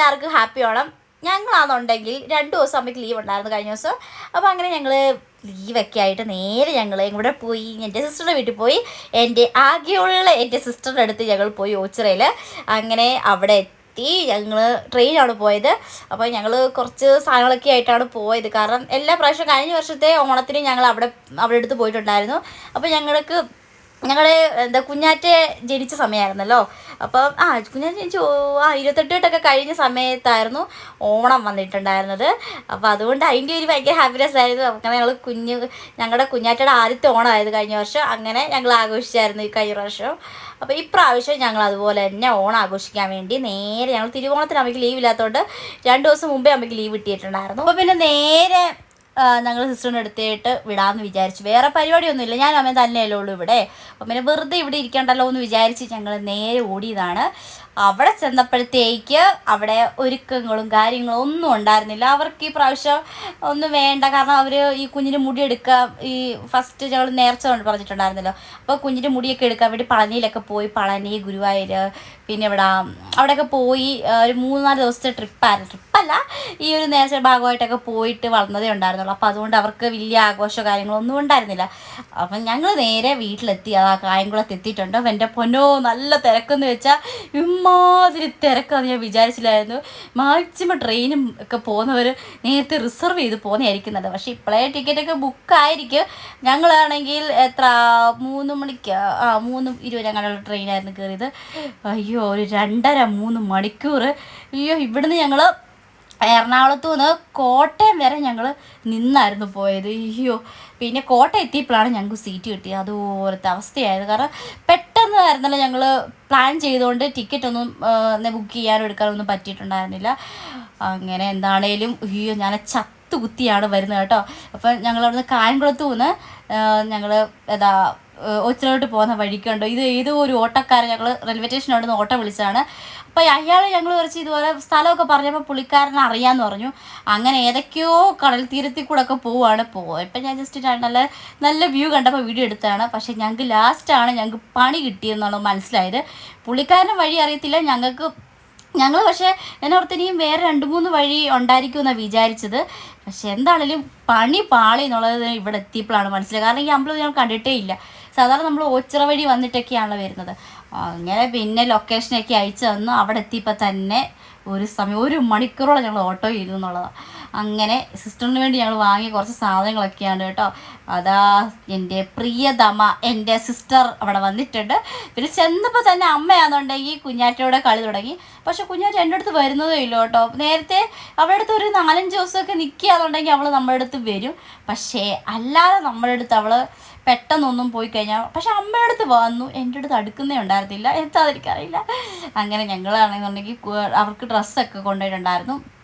എല്ലാവർക്കും ഹാപ്പി ഓണം. ഞങ്ങളാണെന്നുണ്ടെങ്കിൽ രണ്ട് ദിവസം അമ്മയ്ക്ക് ലീവ് ഉണ്ടായിരുന്നു കഴിഞ്ഞ ദിവസം. അപ്പോൾ അങ്ങനെ ഞങ്ങൾ ലീവൊക്കെ ആയിട്ട് നേരെ ഞങ്ങൾ ഇവിടെ പോയി. എന്റെ സിസ്റ്ററുടെ വീട്ടിൽ പോയി. എന്റെ ആകെയുള്ള എന്റെ സിസ്റ്ററുടെ അടുത്ത് ഞങ്ങൾ പോയി ഓച്ചിറയിൽ അങ്ങനെ അവിടെ എത്തി. ഞങ്ങൾ ട്രെയിനാണ് പോയത്. അപ്പോൾ ഞങ്ങൾ കുറച്ച് സാധനങ്ങളൊക്കെ ആയിട്ടാണ് പോയത്. കാരണം എല്ലാ പ്രാവശ്യവും കഴിഞ്ഞ വർഷത്തെ ഓണത്തിന് ഞങ്ങൾ അവിടെ അവിടെ അടുത്ത് പോയിട്ടുണ്ടായിരുന്നു. അപ്പോൾ ഞങ്ങൾക്ക് ഞങ്ങളുടെ എന്താ കുഞ്ഞാറ്റെ ജനിച്ച സമയമായിരുന്നല്ലോ അപ്പം ആ കുഞ്ഞാറ്റ ജനിച്ചു ആ ആ ഇരുപത്തെട്ടൊക്കെ കഴിഞ്ഞ സമയത്തായിരുന്നു ഓണം വന്നിട്ടുണ്ടായിരുന്നത്. അപ്പോൾ അതുകൊണ്ട് അതിന്റെ ഒരു ഭയങ്കര ഹാപ്പിനെസ് ആയിരുന്നു. അങ്ങനെ ഞങ്ങൾ കുഞ്ഞ് ഞങ്ങളുടെ കുഞ്ഞാറ്റയുടെ ആദ്യത്തെ ഓണമായത് കഴിഞ്ഞ വർഷം. അങ്ങനെ ഞങ്ങൾ ആഘോഷിച്ചായിരുന്നു ഈ കഴിഞ്ഞ വർഷം അപ്പോൾ ഇപ്രാവശ്യം ഞങ്ങൾ അതുപോലെ തന്നെ ഓണം ആഘോഷിക്കാൻ വേണ്ടി നേരെ ഞങ്ങൾ തിരുവോണത്തിന് അമ്മയ്ക്ക് ലീവ് ഇല്ലാത്തതുകൊണ്ട് രണ്ട് ദിവസം മുമ്പേ അമ്മയ്ക്ക് ലീവ് കിട്ടിയിട്ടുണ്ടായിരുന്നു. അപ്പോൾ പിന്നെ നേരെ ഞങ്ങൾ സിസ്റ്ററിന്റെ അടുത്തേട്ട് വിടാമെന്ന് വിചാരിച്ചു. വേറെ പരിപാടിയൊന്നുമില്ല. ഞാൻ അമ്മ തന്നെയല്ലേ ഉള്ളൂ ഇവിടെ. അപ്പം പിന്നെ വെറുതെ ഇവിടെ ഇരിക്കണ്ടല്ലോ എന്ന് വിചാരിച്ച് ഞങ്ങൾ നേരെ ഓടിയതാണ്. അവിടെ ചെന്നപ്പോഴത്തേക്ക് അവിടെ ഒരുക്കങ്ങളും കാര്യങ്ങളും ഒന്നും ഉണ്ടായിരുന്നില്ല. അവർക്ക് ഈ പ്രാവശ്യം ഒന്നും വേണ്ട. കാരണം അവർ ഈ കുഞ്ഞിന് മുടി എടുക്കാൻ ഈ ഫസ്റ്റ് ഞങ്ങൾ നേർച്ച പറഞ്ഞിട്ടുണ്ടായിരുന്നല്ലോ. അപ്പോൾ കുഞ്ഞിന്റെ മുടിയൊക്കെ എടുക്കാൻ വേണ്ടി പളനിയിലൊക്കെ പോയി. പളനി ഗുരുവായൂർ പിന്നെ ഇവിടെ അവിടെയൊക്കെ പോയി ഒരു മൂന്നാൽ നാല് ദിവസത്തെ ട്രിപ്പായിരുന്നു ട്രിപ്പല്ല ഈ ഒരു നേർച്ച ഭാഗമായിട്ടൊക്കെ പോയിട്ട് വളർന്നതേ ഉണ്ടായിരുന്നുള്ളൂ. അപ്പോൾ അതുകൊണ്ട് അവർക്ക് വലിയ ആഘോഷമോ കാര്യങ്ങളൊന്നും ഉണ്ടായിരുന്നില്ല. അപ്പം ഞങ്ങൾ നേരെ വീട്ടിലെത്തി. അത് ആ കായംകുളത്ത് എത്തിയിട്ടുണ്ട്. അപ്പം എന്റെ പൊന്നോ നല്ല തിരക്കെന്ന് വെച്ചാൽ ഇമ്മാതിരി തിരക്കാന്ന് ഞാൻ വിചാരിച്ചില്ലായിരുന്നു. മാക്സിമം ട്രെയിനും ഒക്കെ പോകുന്നവർ നേരത്തെ റിസർവ് ചെയ്ത് പോകുന്നതായിരിക്കും നല്ലത് പക്ഷേ ഇപ്പോഴേ ടിക്കറ്റൊക്കെ ബുക്കായിരിക്കും ഞങ്ങളാണെങ്കിൽ എത്ര മൂന്ന് മണിക്ക് ആ മൂന്ന് ഇരുപത് ഞങ്ങളുടെ ട്രെയിനായിരുന്നു കയറിയത് അയ്യോ ഒരു രണ്ടര മൂന്ന് മണിക്കൂർ അയ്യോ ഇവിടുന്ന് ഞങ്ങൾ എറണാകുളത്ത് നിന്ന് കോട്ടയം വരെ ഞങ്ങൾ നിന്നായിരുന്നു പോയത്. അയ്യോ. പിന്നെ കോട്ടയം എത്തിയപ്പോഴാണ് ഞങ്ങൾക്ക് സീറ്റ് കിട്ടിയത്. അതുപോലത്തെ അവസ്ഥയായത് കാരണം പെട്ടെന്ന് ആയിരുന്നല്ലോ ഞങ്ങൾ പ്ലാൻ ചെയ്തുകൊണ്ട് ടിക്കറ്റ് ഒന്നും ബുക്ക് ചെയ്യാനോ എടുക്കാനോ ഒന്നും പറ്റിയിട്ടുണ്ടായിരുന്നില്ല. അങ്ങനെ എന്താണേലും അയ്യോ ഞാൻ ചത്തു കുത്തിയാണ് വരുന്നത് കേട്ടോ. അപ്പം ഞങ്ങൾ അവിടുന്ന് കായംകുളത്ത് നിന്ന് ഞങ്ങൾ ഏതാ ഒച്ചിലോട്ട് പോകുന്ന വഴിക്കുണ്ടോ. ഇത് ഏതോ ഒരു ഓട്ടക്കാരൻ ഞങ്ങൾ റെയിൽവേ സ്റ്റേഷൻ അവിടെ നിന്ന് ഓട്ടോ വിളിച്ചതാണ്. അപ്പോൾ അയാൾ ഞങ്ങൾ കുറച്ച് ഇതുപോലെ സ്ഥലമൊക്കെ പറഞ്ഞപ്പോൾ പുള്ളിക്കാരനെ അറിയാമെന്ന് പറഞ്ഞു. അങ്ങനെ ഏതൊക്കെയോ കടൽ തീരത്തിൽ കൂടെ ഒക്കെ പോവുകയാണ് പോയപ്പോൾ ഞാൻ ജസ്റ്റ് നല്ല നല്ല വ്യൂ കണ്ടപ്പോൾ വീഡിയോ എടുത്താണ് പക്ഷേ ഞങ്ങൾക്ക് ലാസ്റ്റാണ് ഞങ്ങൾക്ക് പണി കിട്ടിയെന്നാണ് മനസ്സിലായത്. പുള്ളിക്കാരൻ വഴി അറിയത്തില്ല. ഞങ്ങൾക്ക് ഞങ്ങൾ പക്ഷേ എന്നോർത്തിനിയും വേറെ രണ്ട് മൂന്ന് വഴി ഉണ്ടായിരിക്കും എന്നാണ് വിചാരിച്ചത്. പക്ഷെ എന്താണെങ്കിലും പണി പാളി എന്നുള്ളത് ഇവിടെ എത്തിയപ്പോഴാണ് മനസ്സിലായത്. കാരണം ഈ അമ്പലം ഞാൻ കണ്ടിട്ടേ ഇല്ല. സാധാരണ നമ്മൾ ഓച്ചിറ വഴി വന്നിട്ടൊക്കെയാണല്ലോ വരുന്നത്. അങ്ങനെ പിന്നെ ലൊക്കേഷനൊക്കെ അയച്ചു തന്നു. അവിടെ എത്തിയപ്പോൾ തന്നെ ഒരു സമയം ഒരു മണിക്കൂറോളം ഞങ്ങൾ ഓട്ടോ ഇരുന്നു എന്നുള്ളതാണ് അങ്ങനെ സിസ്റ്ററിന് വേണ്ടി ഞങ്ങൾ വാങ്ങിയ കുറച്ച് സാധനങ്ങളൊക്കെയാണ് കേട്ടോ. അതാ എന്റെ പ്രിയതമ എന്റെ സിസ്റ്റർ അവിടെ വന്നിട്ടുണ്ട്. പിന്നെ ചെന്നപ്പോൾ തന്നെ അമ്മയാണെന്നുണ്ടെങ്കിൽ കുഞ്ഞാറ്റയോടെ കളി തുടങ്ങി. പക്ഷെ കുഞ്ഞാറ്റ എന്റെ അടുത്ത് വരുന്നതേ ഇല്ല കേട്ടോ. നേരത്തെ അവളുടെ അടുത്ത് ഒരു നാലഞ്ച് ദിവസമൊക്കെ നിൽക്കുകയാണെന്നുണ്ടെങ്കിൽ അവൾ നമ്മുടെ അടുത്ത് വരും. പക്ഷേ അല്ലാതെ നമ്മുടെ അടുത്ത് അവൾ പെട്ടെന്നൊന്നും പോയി കഴിഞ്ഞാൽ പക്ഷെ അമ്മയുടെ അടുത്ത് വന്നു. എന്റെ അടുത്ത് അടുക്കുന്നേ ഉണ്ടായിരുന്നില്ല. എന്താ എനിക്കറിയില്ല. അങ്ങനെ ഞങ്ങളാണെന്നുണ്ടെങ്കിൽ അവർക്ക് ഡ്രസ്സൊക്കെ കൊണ്ടുപോയിട്ടുണ്ടായിരുന്നു.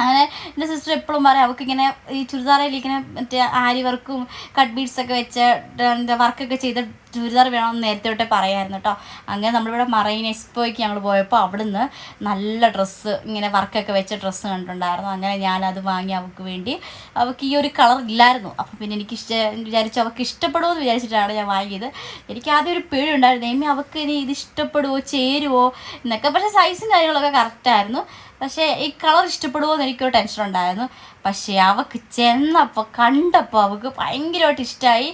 അങ്ങനെ എന്റെ സിസ്റ്റർ എപ്പോഴും പറയും അവൾക്ക് ഇങ്ങനെ ഈ ചുരിദാറിൽ ഇങ്ങനെ മറ്റേ ആരി വർക്കും കട്ട് ബീഡ്സൊക്കെ വെച്ച് എന്താ വർക്കൊക്കെ ചെയ്ത ചുരിദാർ വേണമെന്ന് നേരത്തെ തൊട്ടേ പറയായിരുന്നു കേട്ടോ. അങ്ങനെ നമ്മളിവിടെ മറൈൻ എക്സ്പോയ്ക്ക് ഞങ്ങൾ പോയപ്പോൾ അവിടുന്ന് നല്ല ഡ്രസ്സ് ഇങ്ങനെ വർക്കൊക്കെ വെച്ച ഡ്രസ്സ് കണ്ടിട്ടുണ്ടായിരുന്നു. അങ്ങനെ ഞാനത് വാങ്ങി അവൾക്ക് വേണ്ടി. അവൾക്ക് ഈ ഒരു കളർ ഇല്ലായിരുന്നു. അപ്പം പിന്നെ എനിക്ക് ഇഷ്ട വിചാരിച്ചു അവൾക്ക് ഇഷ്ടപ്പെടുമോ എന്ന് വിചാരിച്ചിട്ടാണ് ഞാൻ വാങ്ങിയത്. എനിക്ക് ആദ്യം ഒരു പേടി ഉണ്ടായിരുന്നു. എമ്മി അവൾക്ക് ഇനി ഇത് ഇഷ്ടപ്പെടുമോ ചേരുമോ എന്നൊക്കെ. പക്ഷേ സൈസും കാര്യങ്ങളൊക്കെ കറക്റ്റായിരുന്നു പക്ഷേ ഈ കളർ ഇഷ്ടപ്പെടുമോ എന്ന് എനിക്കൊരു ടെൻഷൻ ഉണ്ടായിരുന്നു. പക്ഷേ അവൾക്ക് ചെന്നപ്പോൾ കണ്ടപ്പോൾ അവൾക്ക് ഭയങ്കരമായിട്ട് ഇഷ്ടമായി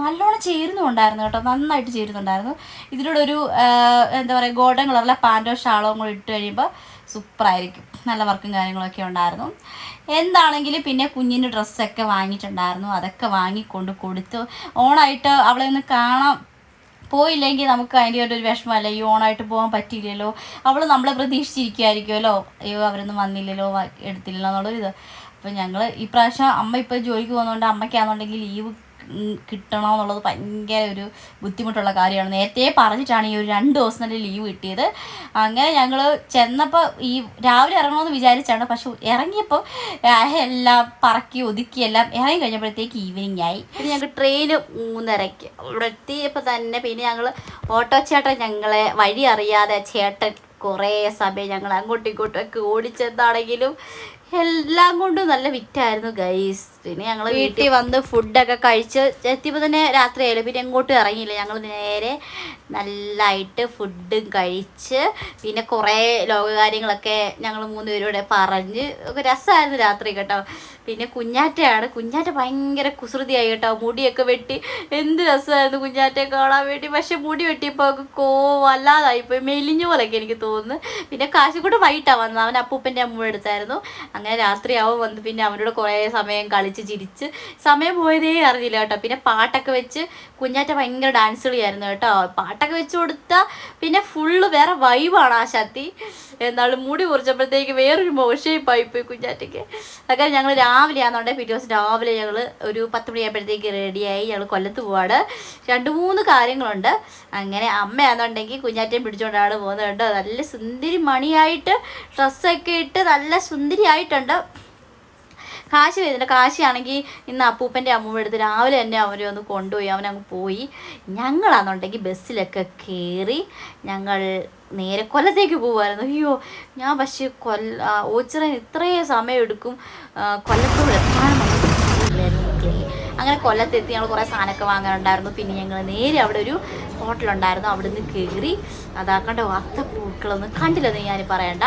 നല്ലോണം ചേരുന്നുണ്ടായിരുന്നു കേട്ടോ. നന്നായിട്ട് ചേരുന്നുണ്ടായിരുന്നു ഇതിലൂടെ ഒരു എന്താ പറയുക ഗോൾഡൻ കളറിലെ പാന്റോ ഷാളോ കൂടി ഇട്ട് കഴിയുമ്പോൾ സൂപ്പറായിരിക്കും. നല്ല വർക്കും കാര്യങ്ങളൊക്കെ ഉണ്ടായിരുന്നു. എന്താണെങ്കിലും പിന്നെ കുഞ്ഞിന്റെ ഡ്രസ്സൊക്കെ വാങ്ങിയിട്ടുണ്ടായിരുന്നു. അതൊക്കെ വാങ്ങിക്കൊണ്ട് കൊടുത്തു. ഓണായിട്ട് അവളെ ഒന്ന് കാണാൻ പോയില്ലെങ്കിൽ നമുക്ക് അതിന്റെ ഒരു വിഷമമല്ല ഈ ഓണായിട്ട് പോകാൻ പറ്റിയില്ലല്ലോ. അവൾ നമ്മളെ പ്രതീക്ഷിച്ചിരിക്കുമായിരിക്കുമല്ലോ അയ്യോ അവരൊന്നും വന്നില്ലല്ലോ എടുത്തില്ലല്ലോ എന്നുള്ളൊരു ഇത് അപ്പം ഞങ്ങൾ ഈ പ്രാവശ്യം അമ്മ ഇപ്പോൾ ജോലിക്ക് പോകുന്നതുകൊണ്ട് അമ്മയ്ക്കാണെന്നുണ്ടെങ്കിൽ ലീവ് കിട്ടണം എന്നുള്ളത് ഭയങ്കര ഒരു ബുദ്ധിമുട്ടുള്ള കാര്യമാണ്. നേരത്തെ പറഞ്ഞിട്ടാണ് ഈ ഒരു രണ്ട് ദിവസം തന്നെ ലീവ് കിട്ടിയത്. അങ്ങനെ ഞങ്ങൾ ചെന്നപ്പോൾ ഈ രാവിലെ ഇറങ്ങണമെന്ന് വിചാരിച്ചാണ്. പക്ഷെ ഇറങ്ങിയപ്പോൾ എല്ലാം പറക്കി ഒതുക്കി എല്ലാം ഇറങ്ങി കഴിഞ്ഞപ്പോഴത്തേക്ക് ഈവനിങ് ആയി. പിന്നെ ഞങ്ങൾക്ക് ട്രെയിന് മൂന്നരയ്ക്ക് ഇവിടെ എത്തിയപ്പോൾ തന്നെ പിന്നെ ഞങ്ങൾ ഓട്ടോ ചേട്ടൻ ഞങ്ങളെ വഴി അറിയാതെ ചേട്ടൻ കുറേ സമയം ഞങ്ങൾ അങ്ങോട്ടും ഇങ്ങോട്ടും ഒക്കെ ഓടിച്ചെന്നാണെങ്കിലും എല്ലാം കൊണ്ടും നല്ല വിറ്റായിരുന്നു ഗൈസ് പിന്നെ ഞങ്ങൾ വീട്ടിൽ വന്ന് ഫുഡൊക്കെ കഴിച്ച് എത്തിയപ്പോൾ തന്നെ രാത്രിയായാലും പിന്നെ എങ്ങോട്ടും ഇറങ്ങിയില്ല. ഞങ്ങൾ നേരെ നല്ലതായിട്ട് ഫുഡും കഴിച്ച് പിന്നെ കുറേ ലോകകാര്യങ്ങളൊക്കെ ഞങ്ങൾ മൂന്നുപേരൂടെ പറഞ്ഞ്. ഒക്കെ രസമായിരുന്നു രാത്രി കേട്ടോ. പിന്നെ കുഞ്ഞാറ്റയാണ്. കുഞ്ഞാറ്റ ഭയങ്കര കുസൃതിയായി കേട്ടോ. മുടിയൊക്കെ വെട്ടി എന്ത് രസമായിരുന്നു കുഞ്ഞാറ്റയെ കാണാൻ വേണ്ടി. പക്ഷെ മുടി വെട്ടിയപ്പോൾ അവൾക്ക് കോ വല്ലാതായിപ്പോയി. മെലിഞ്ഞ പോലെയൊക്കെ എനിക്ക് തോന്നുന്നു. പിന്നെ കാശിക്കൂട്ട് വൈകിട്ടാണ് വന്നത്. അവൻ അപ്പൂപ്പന്റെ അമ്മ എടുത്തായിരുന്നു അങ്ങനെ രാത്രിയാവും വന്ന് പിന്നെ അവനോട് കുറേ സമയം കളിച്ച് ചിരിച്ച് സമയം പോയതേ അറിഞ്ഞില്ല കേട്ടോ. പിന്നെ പാട്ടൊക്കെ വെച്ച് കുഞ്ഞാറ്റ ഭയങ്കര ഡാൻസ് കളിയായിരുന്നു കേട്ടോ. പാട്ടൊക്കെ വെച്ച് കൊടുത്താൽ പിന്നെ ഫുള്ള് വേറെ വൈബാണ് ആ ശക്തി. എന്നാലും മുടി കുറിച്ചപ്പോഴത്തേക്ക് വേറൊരു മോശയിപ്പായി പോയി കുഞ്ഞാറ്റയ്ക്ക്. അങ്ങനെ ഞങ്ങൾ രാവിലെ ആണെന്നുണ്ടെങ്കിൽ പിറ്റേ ദിവസം രാവിലെ ഞങ്ങൾ ഒരു പത്ത് മണിയായപ്പോഴത്തേക്ക് റെഡിയായി ഞങ്ങൾ കൊല്ലത്ത് പോവാണ്. രണ്ട് മൂന്ന് കാര്യങ്ങളുണ്ട്. അങ്ങനെ അമ്മയാണെന്നുണ്ടെങ്കിൽ കുഞ്ഞാറ്റയും പിടിച്ചുകൊണ്ടാണ് പോകുന്നത് കേട്ടോ നല്ല സുന്ദരി മണിയായിട്ട് ഡ്രസ്സൊക്കെ ഇട്ട് നല്ല സുന്ദരി ആയിട്ടുണ്ട് കാശി വരുന്നില്ല കാശിയാണെങ്കിൽ ഇന്ന് അപ്പൂപ്പന്റെ അമ്മൂമ്മ എടുത്ത് രാവിലെ തന്നെ അവരെ ഒന്ന് കൊണ്ടുപോയി അവനങ്ങ് പോയി. ഞങ്ങളാണെന്നുണ്ടെങ്കിൽ ബസ്സിലൊക്കെ കയറി ഞങ്ങൾ നേരെ കൊല്ലത്തേക്ക് പോകുമായിരുന്നു അയ്യോ ഞാൻ പക്ഷേ കൊല്ല ഓച്ചിറ ഇത്രയും സമയം എടുക്കും കൊല്ലത്തോട് എത്താൻ അങ്ങനെ കൊല്ലത്തെത്തി ഞങ്ങൾ കുറേ സാധനമൊക്കെ വാങ്ങാനുണ്ടായിരുന്നു. പിന്നെ ഞങ്ങൾ നേരെ അവിടെ ഒരു ഹോട്ടലുണ്ടായിരുന്നു. അവിടെ നിന്ന് കയറി അതാക്കണ്ട വാർത്തപ്പൂക്കളൊന്നും കണ്ടില്ലെന്ന് ഞാൻ പറയണ്ട.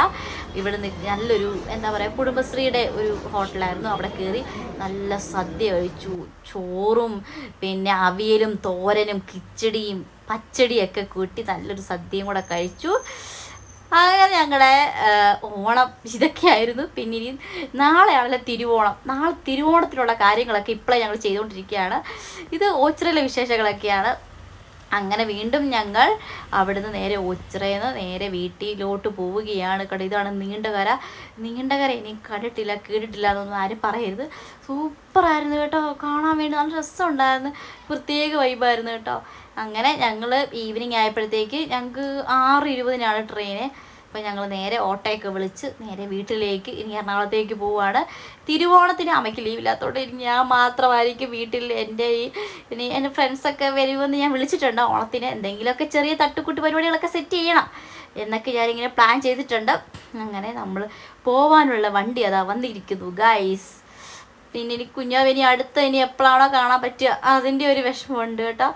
ഇവിടെ നിന്ന് നല്ലൊരു എന്താ പറയുക കുടുംബശ്രീയുടെ ഒരു ഹോട്ടലായിരുന്നു. അവിടെ കയറി നല്ല സദ്യ കഴിച്ചു ചോറും പിന്നെ അവിയലും തോരനും കിച്ചടിയും പച്ചടിയൊക്കെ കൂട്ടി നല്ലൊരു സദ്യയും കൂടെ കഴിച്ചു. അങ്ങനെ ഞങ്ങളുടെ ഓണം ഇതൊക്കെയായിരുന്നു. പിന്നെ ഇനി നാളെയാണല്ലോ തിരുവോണം. നാളെ തിരുവോണത്തിനുള്ള കാര്യങ്ങളൊക്കെ ഇപ്പോഴേ ഞങ്ങൾ ചെയ്തുകൊണ്ടിരിക്കുകയാണ് ഇത് ഓച്ചിറയിലെ വിശേഷങ്ങളൊക്കെയാണ്. അങ്ങനെ വീണ്ടും ഞങ്ങൾ അവിടുന്ന് നേരെ ഓച്ചിറയിൽ നിന്ന് നേരെ വീട്ടിലോട്ട് പോവുകയാണ് കേട്ടോ. ഇതാണ് നീണ്ടകര നീണ്ടകര ഇനി കണ്ടിട്ടില്ല കേട്ടിട്ടില്ല എന്നൊന്നും ആരും പറയരുത്. സൂപ്പറായിരുന്നു കേട്ടോ. കാണാൻ വേണ്ടി നല്ല രസമുണ്ടായിരുന്നു. പ്രത്യേക വൈബായിരുന്നു കേട്ടോ. അങ്ങനെ ഞങ്ങൾ ഈവനിങ് ആയപ്പോഴത്തേക്ക് ഞങ്ങൾക്ക് ആറ് ഇരുപതിനാണ് ട്രെയിന്. അപ്പോൾ ഞങ്ങൾ നേരെ ഓട്ടോയൊക്കെ വിളിച്ച് നേരെ വീട്ടിലേക്ക് ഇനി എറണാകുളത്തേക്ക് പോവുകയാണ് തിരുവോണത്തിന് അമ്മയ്ക്ക് ലീവില്ലാത്തതുകൊണ്ട് ഇനി ഞാൻ മാത്രമായിരിക്കും വീട്ടിൽ എന്റെ ഈ ഇനി എന്റെ ഫ്രണ്ട്സൊക്കെ വരുമെന്ന് ഞാൻ വിളിച്ചിട്ടുണ്ട്. ഓണത്തിന് എന്തെങ്കിലുമൊക്കെ ചെറിയ തട്ടുക്കുട്ടി പരിപാടികളൊക്കെ സെറ്റ് ചെയ്യണം എന്നൊക്കെ ഞാനിങ്ങനെ പ്ലാൻ ചെയ്തിട്ടുണ്ട്. അങ്ങനെ നമ്മൾ പോവാനുള്ള വണ്ടി അതാ വന്നിരിക്കുന്നു ഗൈസ് പിന്നെ ഇനി കുഞ്ഞാവിനി അടുത്ത് ഇനി എപ്പോഴാണോ കാണാൻ പറ്റുക. അതിന്റെ ഒരു വിഷമമുണ്ട് കേട്ടോ.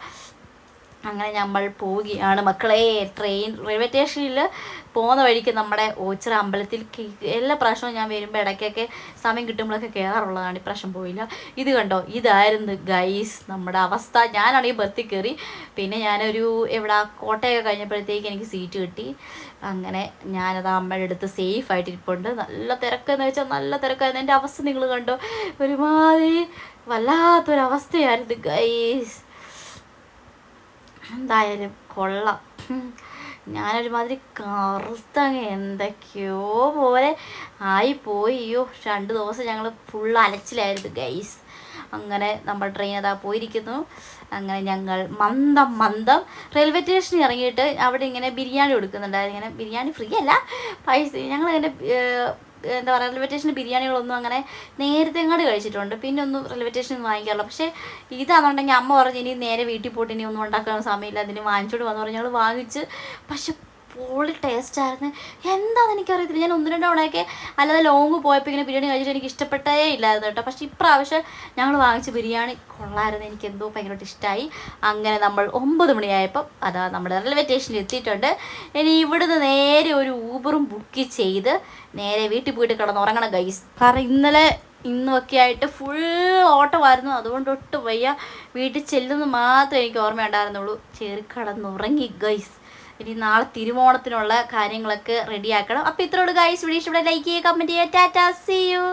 അങ്ങനെ നമ്മൾ പോവുകയാണ്. മക്കളെ ട്രെയിൻ റെയിൽവേ സ്റ്റേഷനിൽ പോകുന്ന വഴിക്ക് നമ്മുടെ ഓച്ചിറ അമ്പലത്തിൽ എല്ലാ പ്രാവശ്യവും ഞാൻ വരുമ്പോൾ ഇടയ്ക്കൊക്കെ സമയം കിട്ടുമ്പോഴൊക്കെ കയറാറുള്ളതാണ് ഇപ്രാവശ്യം പോയില്ല. ഇത് കണ്ടോ? ഇതായിരുന്നു ഗൈസ് നമ്മുടെ അവസ്ഥ. ഞാനാണെങ്കിൽ ബസ്സിൽ കയറി പിന്നെ ഞാനൊരു എവിടെ കോട്ടയൊക്കെ കഴിഞ്ഞപ്പോഴത്തേക്ക് എനിക്ക് സീറ്റ് കിട്ടി. അങ്ങനെ ഞാനത് അമ്മയുടെ അടുത്ത് സേഫ് ആയിട്ട് ഇരിപ്പുണ്ട്. നല്ല തിരക്കെന്ന് വെച്ചാൽ നല്ല തിരക്കായിരുന്നു. എന്റെ അവസ്ഥ നിങ്ങൾ കണ്ടോ? ഒരുമാതിരി വല്ലാത്തൊരവസ്ഥയായിരുന്നു ഗൈസ് എന്തായാലും കൊള്ളാം. ഞാനൊരുമാതിരി കറുത്തങ്ങ് എന്തൊക്കെയോ പോലെ പോയി അയ്യോ രണ്ട് ദിവസം ഞങ്ങൾ ഫുൾ അലച്ചിലായിരുന്നു ഗൈസ് അങ്ങനെ നമ്മൾ ട്രെയിൻ അതാ പോയിരിക്കുന്നു. അങ്ങനെ ഞങ്ങൾ മന്ദം മന്ദം റെയിൽവേ സ്റ്റേഷനിൽ ഇറങ്ങിയിട്ട് അവിടെ ഇങ്ങനെ ബിരിയാണി കൊടുക്കുന്നുണ്ടായിരുന്നു. ഇങ്ങനെ ബിരിയാണി ഫ്രീ അല്ല പൈസ ഞങ്ങളിങ്ങനെ എന്താ പറയുക റെയിൽവേ സ്റ്റേഷനിൽ ബിരിയാണികളൊന്നും അങ്ങനെ നേരത്തെ അങ്ങോട്ട് കഴിച്ചിട്ടുണ്ട്. പിന്നെ ഒന്നും റെയിൽവേ സ്റ്റേഷനിൽ വാങ്ങിക്കാറില്ല. പക്ഷേ ഇതാണെന്നുണ്ടെങ്കിൽ അമ്മ പറഞ്ഞു ഇനി നേരെ വീട്ടിൽ പോയിട്ട് ഇനി ഒന്നും ഉണ്ടാക്കാൻ സമയമില്ല. അതിന് വാങ്ങിച്ചോട്ട് വന്നു പറഞ്ഞു ഞങ്ങൾ വാങ്ങിച്ച് പക്ഷെ പൊളി ടേസ്റ്റ് ആയിരുന്നു. എന്താണെന്ന് എനിക്കറിയത്തില്ല ഞാൻ ഒന്ന് രണ്ട് തവണയൊക്കെ അല്ലാതെ ലോങ് പോയപ്പോൾ ഇങ്ങനെ ബിരിയാണി കഴിച്ചിട്ട് എനിക്ക് ഇഷ്ടപ്പെട്ടേ ഇല്ലായിരുന്നു കേട്ടോ. പക്ഷേ ഇപ്രാവശ്യം ഞങ്ങൾ വാങ്ങിച്ച ബിരിയാണി കൊള്ളായിരുന്നു. എനിക്ക് എന്തോ ഭയങ്കരമായിട്ട് ഇഷ്ടമായി അങ്ങനെ നമ്മൾ ഒമ്പത് മണിയായപ്പം അതാ നമ്മൾ റെയിൽവേ സ്റ്റേഷനിൽ എത്തിയിട്ടുണ്ട്. ഇനി ഇവിടുന്ന് നേരെ ഒരു ഊബറും ബുക്ക് ചെയ്ത് നേരെ വീട്ടിൽ പോയിട്ട് കിടന്നുറങ്ങണം ഗൈസ് കാരണം ഇന്നലെ ഇന്നൊക്കെ ആയിട്ട് ഫുൾ ഓട്ടമായിരുന്നു. അതുകൊണ്ട് ഒട്ടും വയ്യ. വീട്ടിൽ ചെല്ലുന്നു മാത്രമേ എനിക്ക് ഓർമ്മ ഉണ്ടായിരുന്നുള്ളൂ ചെറുക്കടന്നുറങ്ങി ഗൈസ് ഇനി നാളെ തിരുവോണത്തിനുള്ള കാര്യങ്ങളൊക്കെ റെഡിയാക്കണം അപ്പോൾ ഇത്രയോട് ഗൈസ് വീഡിയോ ഇഷ്ടപ്പെട്ട ലൈക്ക് ചെയ്യുക കമന്റ് ചെയ്യുക. Ta ta see you